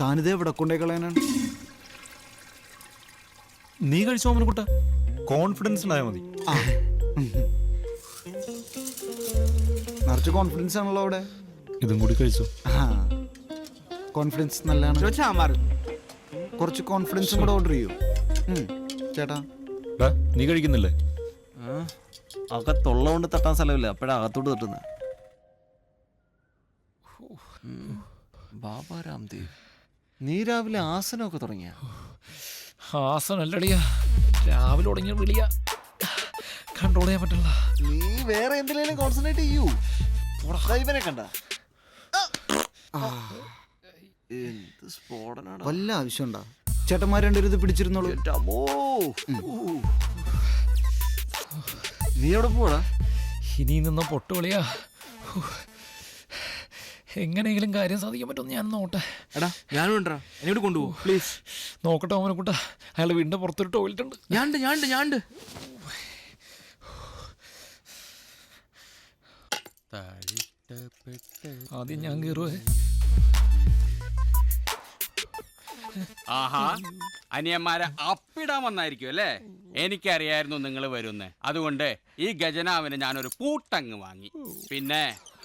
താനിത് എവിടെ കൊണ്ടേ കളയാനാണ്. നീ കഴിച്ചോ ഓമനക്കുട്ട കോൺഫിഡൻസ് ഉണ്ടായാൽ മതി. ആ. നിറച്ച് കോൺഫിഡൻസ് ആണല്ലോ അവിടെ. ഇതും കൂടി കഴിച്ചോ? ആ. കോൺഫിഡൻസ് നല്ലതാണ്. കുറച്ച് കോൺഫിഡൻസും കൂടെ ഓർഡർ ചെയ്യൂ. ഉം. ചേട്ടാ. ഡാ, നീ കഴിക്കുന്നില്ലേ? അകത്തുള്ള കൊണ്ട് തട്ടാൻ സ്ഥലമില്ല. അപ്പോഴാ അകത്തോട്ട് തട്ടുന്നത് ബാബാ രാംദേവ്. നീ രാവിലെ ആസനമൊക്കെ തുടങ്ങിയ? ആസനല്ലടിയാ. രാവിലെ തുടങ്ങിയ വിളിയ കൺട്രോൾ ചെയ്യാൻ പറ്റില്ല. നീ വേറെ എന്തിനേലും കോൺസെൻട്രേറ്റ് ചെയ്യൂ. ഇവനെ കണ്ട. എന്ത് സ്ഫോടനാണ് വല്ല ആവശ്യമുണ്ടാ? ചേട്ടന്മാർ രണ്ടുപേരും ഇത് പിടിച്ചിരുന്നോളൂ. നീ എവിടെ പോടാ ഇനി നിന്ന പൊട്ടുവിളിയാ. ഹൂ. എങ്ങനെയെങ്കിലും കാര്യം സാധിക്കാൻ പറ്റുമെന്ന് ഞാൻ നോട്ടെ എടാ ഞാനും ഉണ്ടാ എന്നോട് കൊണ്ടുപോകും പ്ലീസ് നോക്കട്ടെ ഓമനക്കുട്ട അയാൾ വീടിന്റെ പുറത്തൊരു ടോയ്ലറ്റ് ഉണ്ട്. ഞാണ്ട് ഞാണ്ട് ഞാണ്ട് ആദ്യം ഞാൻ കയറുവേ ആഹാ അനിയന്മാരെ അപ്പിടാൻ വന്നായിരിക്കും അല്ലേ? എനിക്കറിയായിരുന്നു നിങ്ങൾ വരുന്നേ. അതുകൊണ്ട് ഈ ഗജനാവിന് ഞാനൊരു പൂട്ടങ്ങ് വാങ്ങി. പിന്നെ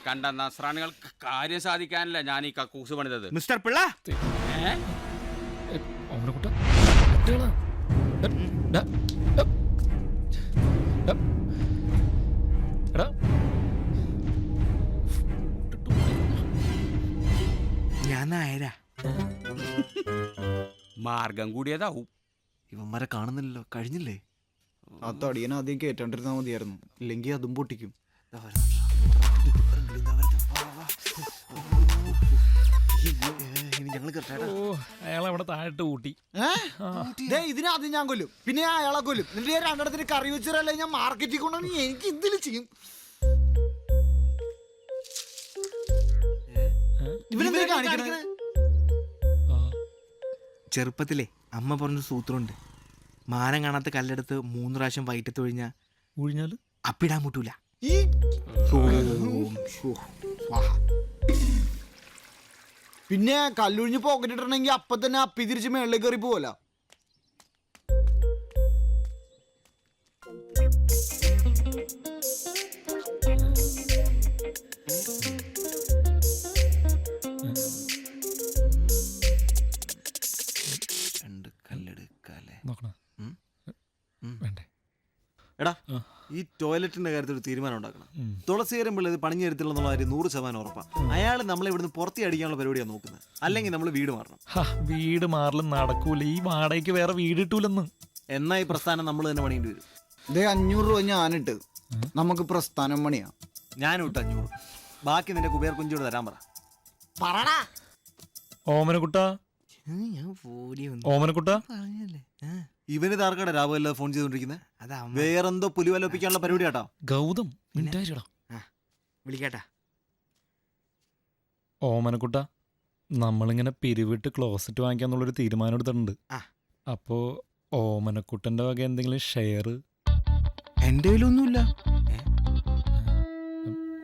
കണ്ട നസ്രാണികൾക്ക് കാര്യം സാധിക്കാനല്ല ഞാൻ ഈ കക്കൂസ് പണിതത്. മിസ്റ്റർ പിള്ള? ഞാൻ നായരാ. മാർഗം കൂടിയതാവും. ഇവന്മാരെ കാണുന്നില്ലല്ലോ. കഴിഞ്ഞില്ലേ? ആ തടിയൻ ആദ്യം കേട്ടോണ്ടിരുന്നാ മതിയായിരുന്നു. ഇല്ലെങ്കിൽ അതും പൊട്ടിക്കും. ഞങ്ങൾ ഓ അയാൾ അവിടെ താഴോട്ട് കൂട്ടി ഇതിനെ ആദ്യം ഞാൻ കൊല്ലും. പിന്നെ ഞാൻ അയാളെ കൊല്ലും. എന്നിട്ട് ഞാൻ രണ്ടിടത്തിന് കറി വെച്ചിട്ടല്ലേ ഞാൻ മാർക്കറ്റിൽ കൊണ്ടുവന്ന് എനിക്ക് ഇതിൽ ചെയ്യും. ഇവനെന്താ കാണിക്കണേ? ചെറുപ്പത്തിലെ അമ്മ പറഞ്ഞ സൂത്രമുണ്ട്. മാനം കാണാത്ത കല്ലെടുത്ത് മൂന്ന് പ്രാവശ്യം വൈറ്റത്ത് ഒഴിഞ്ഞാൽ ഒഴിഞ്ഞാൽ? അപ്പിടാൻ മുട്ടൂല. ഈ പിന്നെ കല്ലൊഴിഞ്ഞ് പോക്കറ്റ് ഇടണമെങ്കിൽ അപ്പൊ തന്നെ അപ്പി തിരിച്ച് മേളിലേക്ക് കയറി പോവല്ല നോക്കണം. വേണ്ടേ എടാ. ഈ ടോയ്ലറ്റിന്റെ കാര്യത്തിൽ ഒരു തീരുമാനം ഉണ്ടാക്കണം. തുളസീകരം പിള്ള ഇത് പണിഞ്ഞു തരത്തില്ലെന്നുള്ള കാര്യം നൂറ് ശതമാനം ഉറപ്പാണ് അയാൾ നമ്മളെ ഇവിടുന്ന് പുറത്തി അടിക്കാനുള്ള പരിപാടിയാണ് നോക്കുന്നത്. അല്ലെങ്കിൽ നമ്മൾ വീട് മാറണം. ഹാ, വീട് മാറലും നടക്കൂല. ഈ വാടകയ്ക്ക് വേറെ വീട് കിട്ടൂലെന്ന് എന്നാ ഈ പ്രസ്ഥാനം നമ്മൾ തന്നെ പണിയേണ്ടി വരും. ഇതേ അഞ്ഞൂറ് രൂപ ഞാനിട്ട് നമുക്ക് പ്രസ്ഥാനം പണിയാ. ഞാനും ഇട്ട് അഞ്ഞൂറ്. ബാക്കി നിന്റെ കുബേർ കുഞ്ചോട് തരാൻ പറ. പറടാ. ഓമനക്കുട്ട? ഞാൻ ഓമനക്കുട്ട? പറഞ്ഞല്ലേ. ഇവന് താർക്കട രാവിലെ ഫോൺ ചെയ്തോണ്ടിരിക്കുന്നത് അതാ അമ്മ. വേറെന്തോ പുലിവലോപ്പിക്കാനുള്ള പരിപാടി കേട്ടോ. ഗൗതം മിണ്ടായിടാ വിളിക്കാട്ടാ. ഓമനക്കുട്ട നമ്മളിങ്ങനെ പിരിവിട്ട് ക്ലോസറ്റ് വാങ്ങിക്കാന്നുള്ളൊരു തീരുമാനം എടുത്തിട്ടുണ്ട്. ആ. അപ്പോ ഓമനക്കുട്ടന്റെ വക എന്തെങ്കിലും ഷെയർ എന്റെ കയ്യിലൊന്നുമില്ല.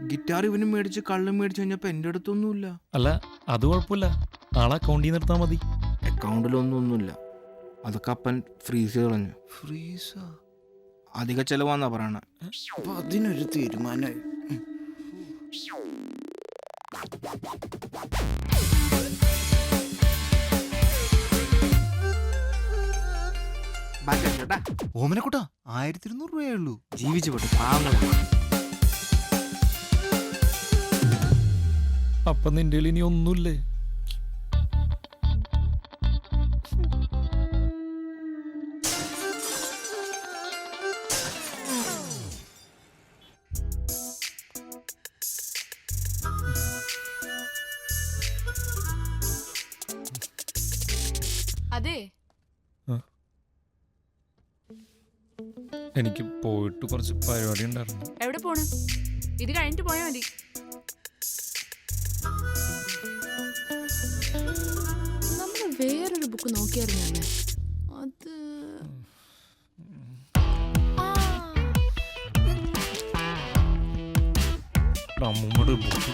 ഗിറ്റാർ ഇവനും മേടിച്ച് കള്ളും മേടിച്ച് കഴിഞ്ഞപ്പോ എന്റെ അടുത്തൊന്നുമില്ല. അല്ല അത് കുഴപ്പമില്ല. ആളെ അക്കൗണ്ടിൽ നിന്ന് എടുത്താൽ മതി. അക്കൗണ്ടിലൊന്നും ഒന്നുമില്ല. അതൊക്കെ അപ്പൻ ഫ്രീസ് ചെയ്ത് കളഞ്ഞു. ഫ്രീസാ? അധിക ചെലവാന്നാ പറയണ. അപ്പൊ അതിനൊരു തീരുമാനമായി ഓമനക്കുട്ടാ ആയിരത്തി ഇരുന്നൂറ് രൂപയേ ഉള്ളൂ. ജീവിച്ചു പോട്ടെ പാവങ്ങളാ അപ്പൊ നിന്റെ ഇനി ഒന്നുമില്ലേ? അതെ. എനിക്ക് പോയിട്ട് കുറച്ച് പരിപാടി ഉണ്ടായിരുന്നു. എവിടെ പോണ്? ഇത് കഴിഞ്ഞിട്ട് പോയാ മതി. നമ്മൾ വേറൊരു ബുക്ക് നോക്കിയായിരുന്നു അത് അമ്മൂമ്മയുടെ ബുക്ക്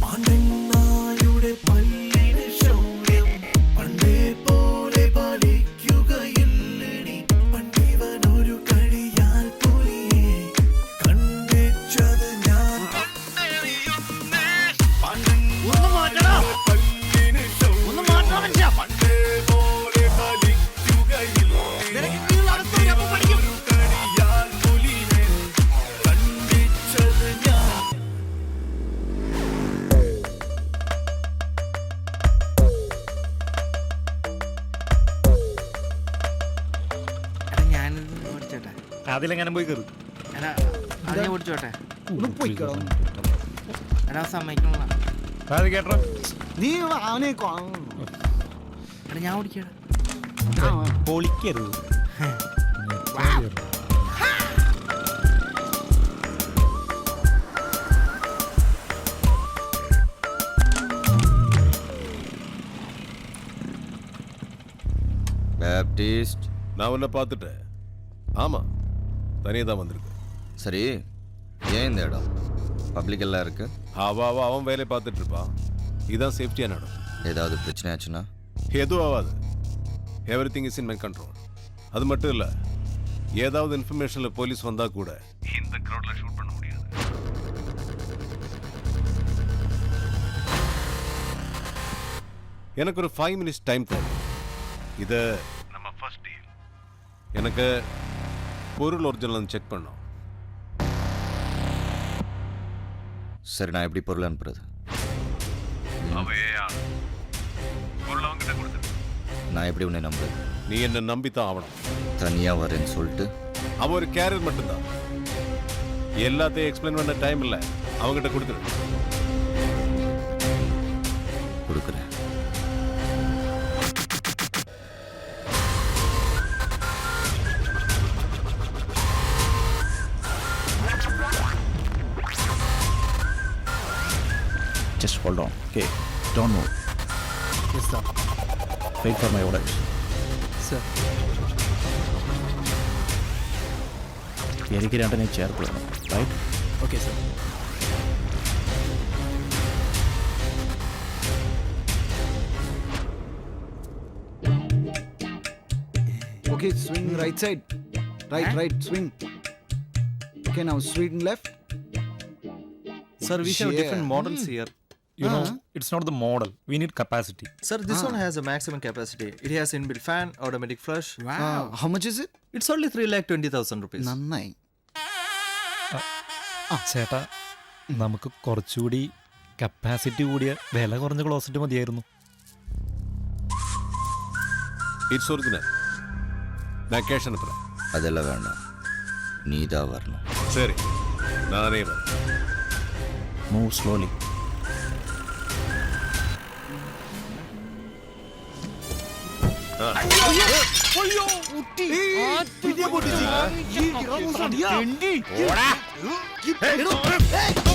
പാണ്ഡനായുടെ പല്ലിന് ശൗര്യം അതിലെങ്ങനെ പോയി കയറി എടാ അത് ഞാൻ ഓടിച്ചോട്ടെ ഒന്ന് പൊയ്ക്കോ. എടാ സമ്മതിക്കണ അത് കേട്ടോ നീ അവനെ കൊ- എടാ ഞാൻ ഓടിക്കടാ ആ, പൊളിക്കരുത് பேப்டிஸ்ட் நான் உன்னை பார்த்துட்டேன் ஆமா தனியாக தான் வந்திருக்கு. சரி ஏன் இந்த இடம்? பப்ளிக் எல்லாம் இருக்கு? அவ அவ அவன் வேலையை பார்த்துட்டு இருப்பான் இதுதான் சேஃப்டியான இடம். ஏதாவது பிரச்சனை ஆச்சுன்னா எதுவும் ஆகாது everything is in my control அது மட்டும் இல்லை ஏதாவது இன்ஃபர்மேஷனில் போலீஸ் வந்தால் கூட. இந்த க்ரௌடில் ஷூட் பண்ண முடியாது. எனக்கு ஒரு ஃபைவ் மினிட்ஸ் டைம் தேவை இது நம்ம ஃபர்ஸ்ட் டீல் எனக்கு பொருள் ஒரிஜினல் செக் பண்ணோம். சரி நான் எப்படி பொருள் அனுப்புறது? நான் எப்படி உன்னை நம்புறது? நீ என்ன நம்பித்தான் ஆகணும். தனியா வரேன்னு சொல்லிட்டு? அவன் ஒரு கேரியர் மட்டும்தான். எல்லாத்தையும் எக்ஸ்பிளைன் பண்ண டைம் இல்லை. அவங்ககிட்ட கொடுத்துரு. கொடுக்குறேன். Just hold on. Okay. Don't move. yes, sir. Wait for my orders. Sir. എനിക്ക് രണ്ടിനെ ചേർക്കണം right Okay, sir. Okay, swing right side. Right, right, swing. Okay, now swing left. Sir, we have Yeah. different models here. you uh-huh. know it's not the model we need capacity sir this ah. one has a maximum capacity it has inbuilt fan automatic flush wow uh, how much is it it's only 3 lakh 20000 rupees നന്നായി ചേട്ടാ നമുക്ക് കുറച്ചുകൂടി capacity കൂടിയ വില കുറഞ്ഞ closet മതിയായിരുന്നു its original vacation എത്ര അതെല്ലാം വേണ്ട നീതാ വരണം ശരി നാനേ വരണം മൂവ് സ്ലോലി ഈ